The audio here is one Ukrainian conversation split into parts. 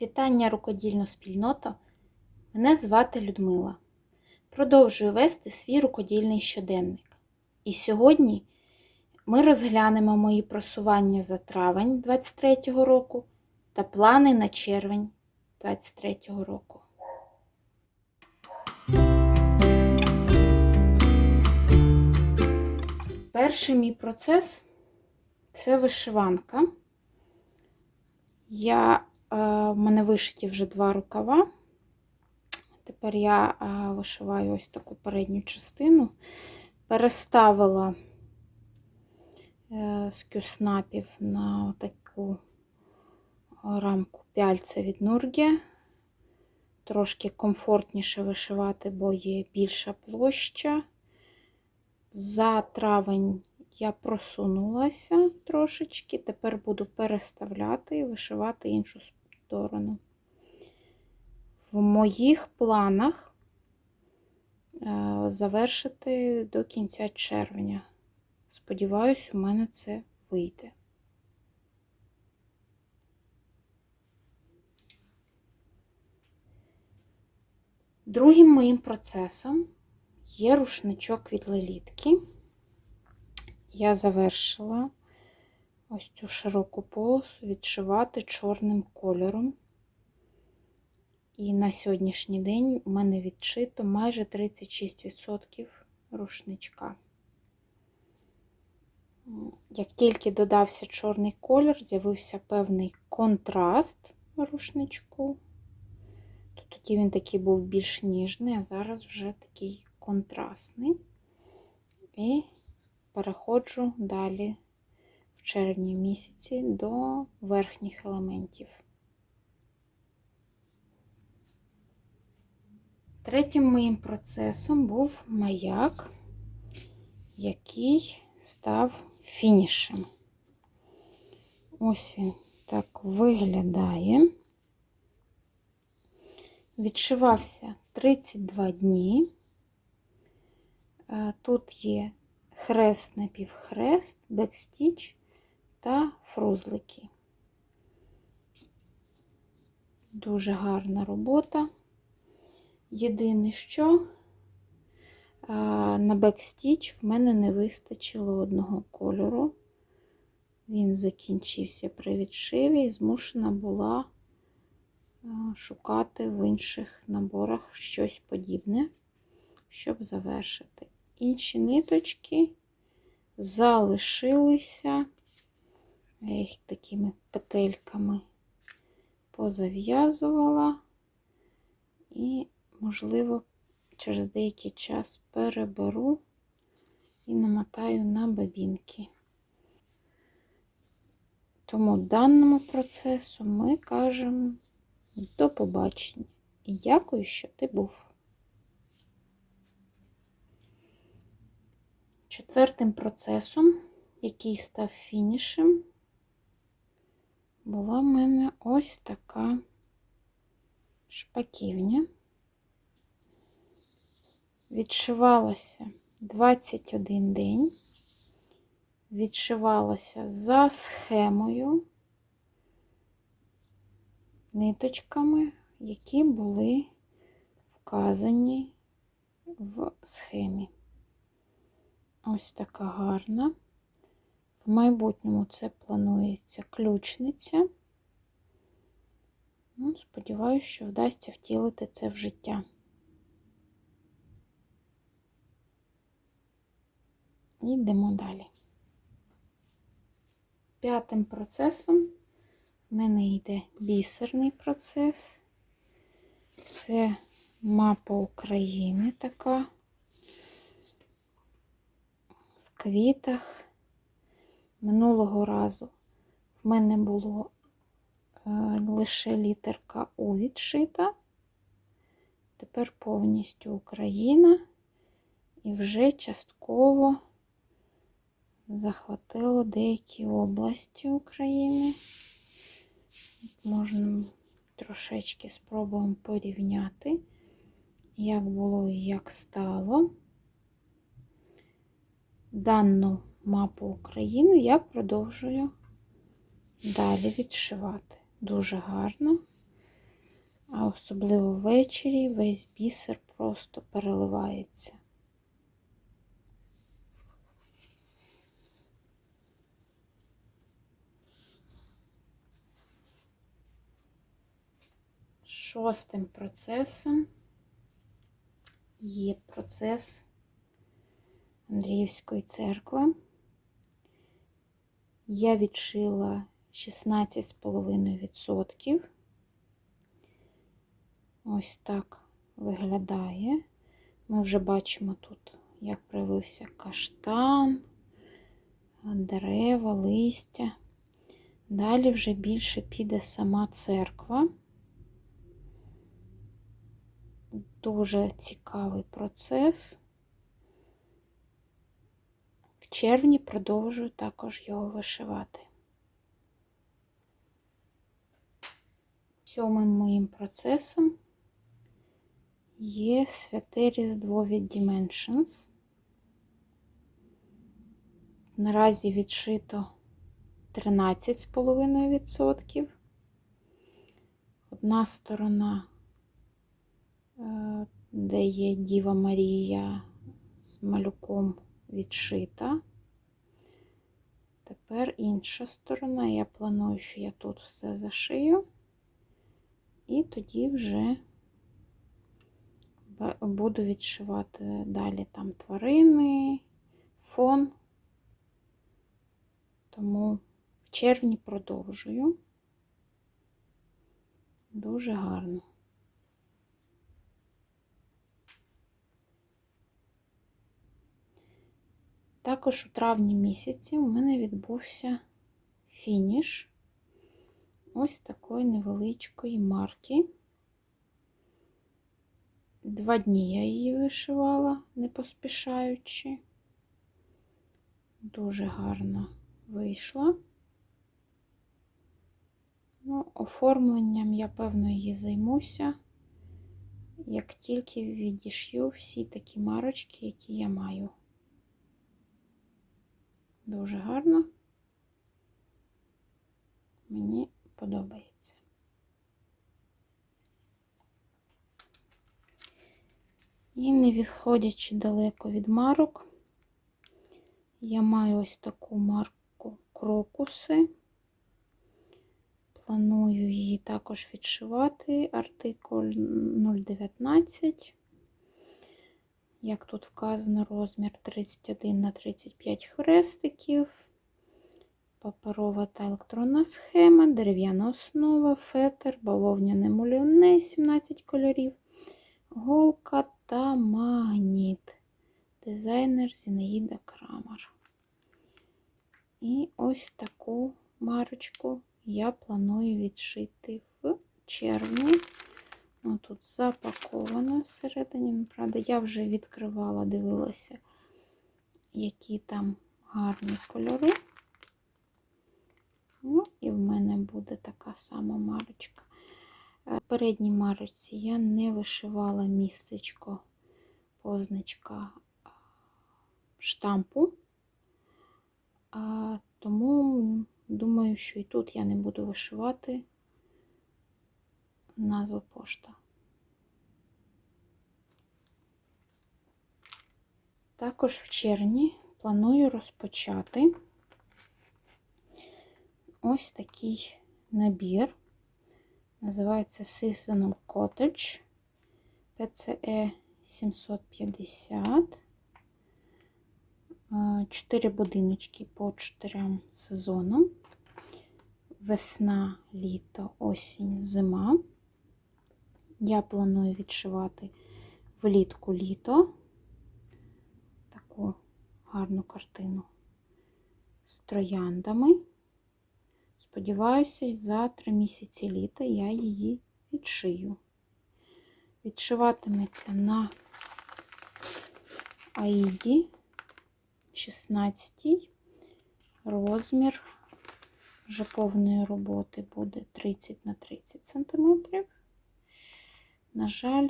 Вітання рукодільну спільноту. Мене звати Людмила. Продовжую вести свій рукодільний щоденник. І сьогодні ми розглянемо мої просування за травень 23-го року та плани на червень 23-го року. Перший мій процес це вишиванка. Я, в мене вишиті вже два рукава. Тепер я е, вишиваю ось таку передню частину. Переставила е, з кюснапів на таку рамку пяльця від Нурге. Трошки комфортніше вишивати, бо є більша площа. За травень я просунулася трошечки, тепер буду переставляти і вишивати іншу сторону. В моїх планах е, завершити до кінця червня. Сподіваюсь, у мене це вийде. Другим моїм процесом є рушничок від лелітки. Я завершила ось цю широку полосу відшивати чорним кольором. І на сьогоднішній день у мене відшито майже 36% рушничка. Як тільки додався чорний колір, з'явився певний контраст рушничку. То тоді він такий був більш ніжний, а зараз вже такий контрастний. І переходжу далі в червні місяці до верхніх елементів. Третім моїм процесом був маяк, який став фінішем. Ось він так виглядає. Відшивався 32 дні. Тут є хрест напівхрест, бекстіч та фрузлики. Дуже гарна робота. Єдине, що на бекстіч в мене не вистачило одного кольору. Він закінчився при відшиві і змушена була шукати в інших наборах щось подібне, щоб завершити. Інші ниточки залишилися, я їх такими петельками позав'язувала і, можливо, через деякий час переберу і намотаю на бабінки. Тому даному процесу ми кажемо до побачення і дякую, що ти був. Четвертим процесом, який став фінішем, була в мене ось така шпаківня. Відшивалася 21 день, відшивалася за схемою, ниточками, які були вказані в схемі. Ось така гарна. В майбутньому це планується ключниця. Ну, Сподіваюся, що вдасться втілити це в життя. Йдемо далі. П'ятим процесом в мене йде бісерний процес. Це мапа України така в квітах. Минулого разу в мене було е, лише літерка У відшита. Тепер повністю Україна і вже частково захватило деякі області України. Можна трошечки спробуємо порівняти, як було і як стало. Дану мапу України я продовжую далі відшивати. Дуже гарно. А особливо ввечері весь бісер просто переливається. Шостим процесом є процес Андріївської церкви. Я відшила 16,5%. Ось так виглядає. Ми вже бачимо тут, як проявився каштан, дерева, листя. Далі вже більше піде сама церква. Дуже цікавий процес. В червні продовжую також його вишивати. Сьомим моїм процесом є святе Різдво від Dimensions. Наразі відшито 13,5%. Одна сторона, е, де є Діва Марія з малюком відшита. Тепер інша сторона. Я планую, що я тут все зашию. І тоді вже буду відшивати далі там тварини, фон. Тому в червні продовжую. Дуже гарно. Також у травні місяці у мене відбувся фініш ось такої невеличкої марки. Два дні я її вишивала, не поспішаючи. Дуже гарно вийшла. Ну, оформленням я, певно, її займуся, як тільки відішью всі такі марочки, які я маю. Дуже гарно. Мені подобається. І не відходячи далеко від марок, я маю ось таку марку крокуси. Планую її також відшивати. Артикуль 019. Як тут вказано, розмір 31 на 35 хрестиків, паперова та електронна схема, дерев'яна основа, фетр, бавовняне мульоне, 17 кольорів, голка та магніт. Дизайнер Зінаїда Крамер. І ось таку марочку я планую відшити в червні. О, тут запаковано всередині. Ну, правда, я вже відкривала, дивилася, які там гарні кольори. Ну, і в мене буде така сама марочка. В передній марочці я не вишивала місцечко, позначка штампу, тому думаю, що і тут я не буду вишивати назву пошта. Також в червні планую розпочати ось такий набір. Називається Seasonal Cottage PCE 750. Чотири будиночки по чотирьом сезонам. Весна, літо, осінь, зима. Я планую відшивати влітку літо таку гарну картину з трояндами. Сподіваюся, за три місяці літа я її відшию. Відшиватиметься на Аїді 16 розмір вже повної роботи буде 30 на 30 см. На жаль,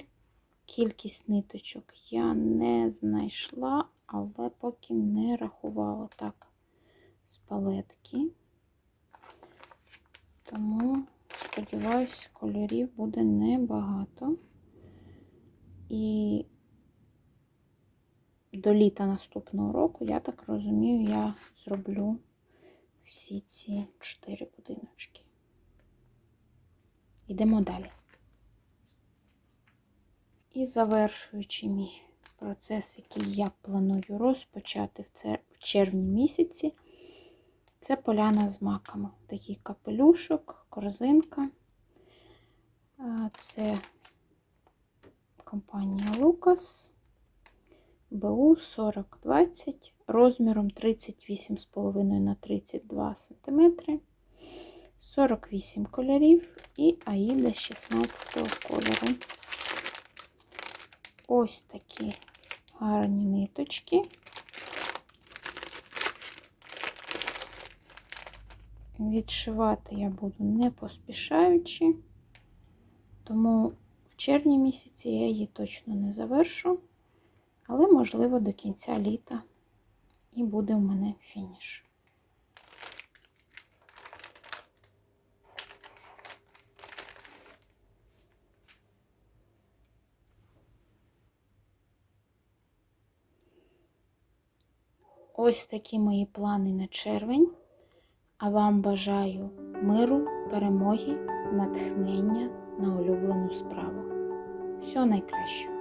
кількість ниточок я не знайшла, але поки не рахувала так з палетки. Тому сподіваюся, кольорів буде небагато. І до літа наступного року, я так розумію, я зроблю всі ці чотири будиночки. Йдемо далі. І завершуючи мій процес, який я планую розпочати в червні місяці, це поляна з маками. Такий капелюшок, корзинка. Це компанія Lucas БУ 4020 розміром 38,5 на 32 см, 48 кольорів і Аїда 16 кольору. Ось такі гарні ниточки. Відшивати я буду не поспішаючи, тому в червні місяці я її точно не завершу, але, можливо, до кінця літа і буде в мене фініш. Ось такі мої плани на червень. А вам бажаю миру, перемоги, натхнення на улюблену справу. Всього найкращого!